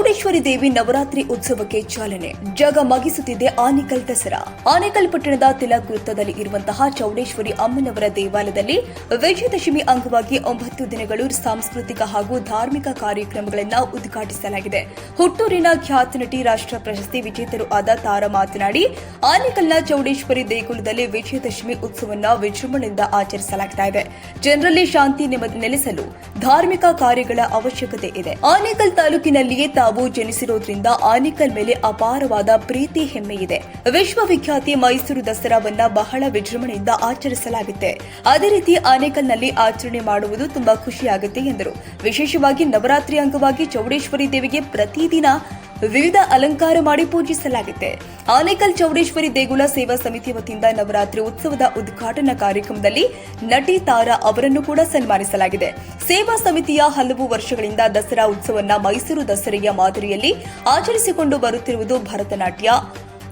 ಚೌಡೇಶ್ವರಿ ದೇವಿ ನವರಾತ್ರಿ ಉತ್ಸವಕ್ಕೆ ಚಾಲನೆ. ಜಗ ಮಗಿಸುತ್ತಿದೆ ಆನೇಕಲ್ ದಸರಾ. ಆನೇಕಲ್ ಪಟ್ಟಣದ ತಿಲಕ್ ವೃತ್ತದಲ್ಲಿ ಇರುವಂತಹ ಚೌಡೇಶ್ವರಿ ಅಮ್ಮನವರ ದೇವಾಲಯದಲ್ಲಿ ವಿಜಯದಶಮಿ ಅಂಗವಾಗಿ ಒಂಬತ್ತು ದಿನಗಳು ಸಾಂಸ್ಕೃತಿಕ ಹಾಗೂ ಧಾರ್ಮಿಕ ಕಾರ್ಯಕ್ರಮಗಳನ್ನು ಉದ್ಘಾಟಿಸಲಾಗಿದೆ. ಹುಟ್ಟೂರಿನ ಖ್ಯಾತ ನಟಿ, ರಾಷ್ಟ್ರ ಪ್ರಶಸ್ತಿ ವಿಜೇತರು ಆದ ತಾರಾ ಮಾತನಾಡಿ, ಆನೇಕಲ್ನ ಚೌಡೇಶ್ವರಿ ದೇಗುಲದಲ್ಲಿ ವಿಜಯದಶಮಿ ಉತ್ಸವವನ್ನು ವಿಜೃಂಭಣೆಯಿಂದ ಆಚರಿಸಲಾಗ್ತಾ ಇದೆ. ಜನರಲ್ಲಿ ಶಾಂತಿ ನೆಲೆಸಲು ಧಾರ್ಮಿಕ ಕಾರ್ಯಗಳ ಅವಶ್ಯಕತೆ ಇದೆ. ಆನೇಕಲ್ ತಾಲೂಕಿನಲ್ಲಿಯೇ ತಾವು ಜನಿಸಿರೋದ್ರಿಂದ ಆನಿಕಲ್ ಮೇಲೆ ಅಪಾರವಾದ ಪ್ರೀತಿ ಹೆಮ್ಮೆ ಇದೆ. ವಿಶ್ವವಿಖ್ಯಾತಿ ಮೈಸೂರು ದಸರಾವನ್ನ ಬಹಳ ವಿಜೃಂಭಣೆಯಿಂದ ಆಚರಿಸಲಾಗುತ್ತೆ. ಅದೇ ರೀತಿ ಆನೇಕಲ್ನಲ್ಲಿ ಆಚರಣೆ ಮಾಡುವುದು ತುಂಬಾ ಖುಷಿಯಾಗುತ್ತೆ ಎಂದರು. ವಿಶೇಷವಾಗಿ ನವರಾತ್ರಿ ಅಂಗವಾಗಿ ಚೌಡೇಶ್ವರಿ ದೇವಿಗೆ ಪ್ರತಿದಿನ ವಿವಿಧ ಅಲಂಕಾರ ಮಾಡಿ ಪೂಜಿಸಲಾಗಿದೆ. ಆನೇಕಲ್ ಚೌಡೇಶ್ವರಿ ದೇಗುಲ ಸೇವಾ ಸಮಿತಿ ವತಿಯಿಂದ ನವರಾತ್ರಿ ಉತ್ಸವದ ಉದ್ಘಾಟನಾ ಕಾರ್ಯಕ್ರಮದಲ್ಲಿ ನಟಿ ತಾರಾ ಅವರನ್ನು ಕೂಡ ಸನ್ಮಾನಿಸಲಾಗಿದೆ. ಸೇವಾ ಸಮಿತಿಯ ಹಲವು ವರ್ಷಗಳಿಂದ ದಸರಾ ಉತ್ಸವವನ್ನು ಮೈಸೂರು ದಸರೆಯ ಮಾದರಿಯಲ್ಲಿ ಆಚರಿಸಿಕೊಂಡು ಬರುತ್ತಿರುವುದು ಭರತನಾಟ್ಯ.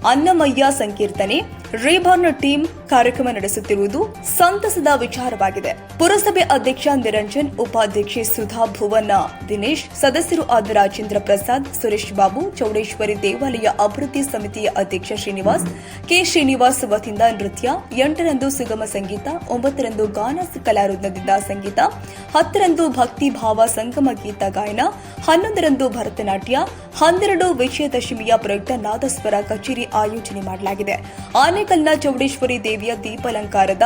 ಅನ್ನಮಯ್ಯ ಸಂಕೀರ್ತನೆ. ರೇಬಾರ್ನ ಟೀಮ್ ಕಾರ್ಯಕ್ರಮ ನಡೆಸುತ್ತಿರುವುದು ಸಂತಸದ ವಿಚಾರವಾಗಿದೆ. ಪುರಸಭೆ ಅಧ್ಯಕ್ಷ ನಿರಂಜನ್, ಉಪಾಧ್ಯಕ್ಷೆ ಸುಧಾ ಭುವನ, ದಿನೇಶ್, ಸದಸ್ಯರು ಆದ ರಾಜೇಂದ್ರ ಪ್ರಸಾದ್, ಸುರೇಶ್ ಬಾಬು, ಚೌಡೇಶ್ವರಿ ದೇವಾಲಯ ಅಭಿವೃದ್ಧಿ ಸಮಿತಿಯ ಅಧ್ಯಕ್ಷ ಶ್ರೀನಿವಾಸ್, ಕೆ ಶ್ರೀನಿವಾಸ್ ವತಿಯಿಂದ ನೃತ್ಯ, ಎಂಟರಂದು ಸುಗಮ ಸಂಗೀತ, ಒಂಬತ್ತರಂದು ಗಾನ ಕಲಾರತ್ನದಿಂದ ಸಂಗೀತ, ಹತ್ತರಂದು ಭಕ್ತಿ ಭಾವ ಸಂಗಮ ಗೀತ ಗಾಯನ, ಹನ್ನೊಂದರಂದು ಭರತನಾಟ್ಯ, ಹನ್ನೆರಡು ವಿಜಯದಶಮಿಯ ಪ್ರಯುಕ್ತ ನಾದಸ್ವರ ಕಚೇರಿ ಆಯೋಜನೆ ಮಾಡಲಾಗಿದೆ. ಆನೇಕಲ್ನ ಚೌಡೇಶ್ವರಿ ದೇವಿಯ ದೀಪಾಲಂಕಾರದ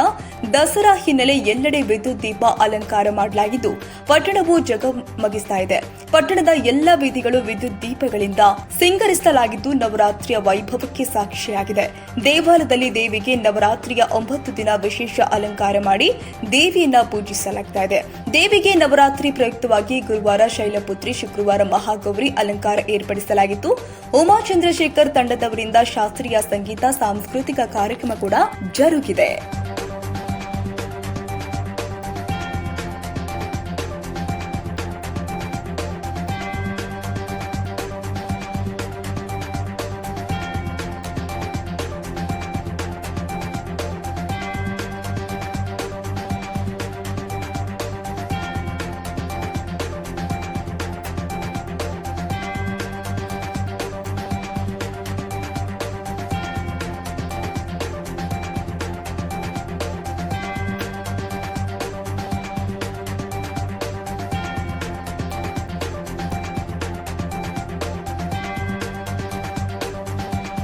ದಸರಾ ಹಿನ್ನೆಲೆ ಎಲ್ಲೆಡೆ ವಿದ್ಯುತ್ ದೀಪ ಅಲಂಕಾರ ಮಾಡಲಾಗಿದ್ದು, ಪಟ್ಟಣವು ಜಗಮಗಿಸ್ತಾ ಇದೆ. ಪಟ್ಟಣದ ಎಲ್ಲ ಬೀದಿಗಳು ವಿದ್ಯುತ್ ದೀಪಗಳಿಂದ ಸಿಂಗರಿಸಲಾಗಿದ್ದು, ನವರಾತ್ರಿಯ ವೈಭವಕ್ಕೆ ಸಾಕ್ಷಿಯಾಗಿದೆ. ದೇವಾಲಯದಲ್ಲಿ ದೇವಿಗೆ ನವರಾತ್ರಿಯ ಒಂಬತ್ತು ದಿನ ವಿಶೇಷ ಅಲಂಕಾರ ಮಾಡಿ ದೇವಿಯನ್ನ ಪೂಜಿಸಲಾಗ್ತಾ ಇದೆ. ದೇವಿಗೆ ನವರಾತ್ರಿ ಪ್ರಯುಕ್ತವಾಗಿ ಗುರುವಾರ ಶೈಲಪುತ್ರಿ, ಶುಕ್ರವಾರ ಮಹಾಗೌರಿ ಅಲಂಕಾರ ಏರ್ಪಡಿಸಲಾಗಿತ್ತು. ಉಮಾ ಚಂದ್ರಶೇಖರ್ ತಂಡದವರಿಂದ ಶಾಸ್ತ್ರೀಯ ಸಂಗೀತ, ಸಾಂಸ್ಕೃತಿಕ ಕಾರ್ಯಕ್ರಮ ಕೂಡ ಜರುಗಿದೆ.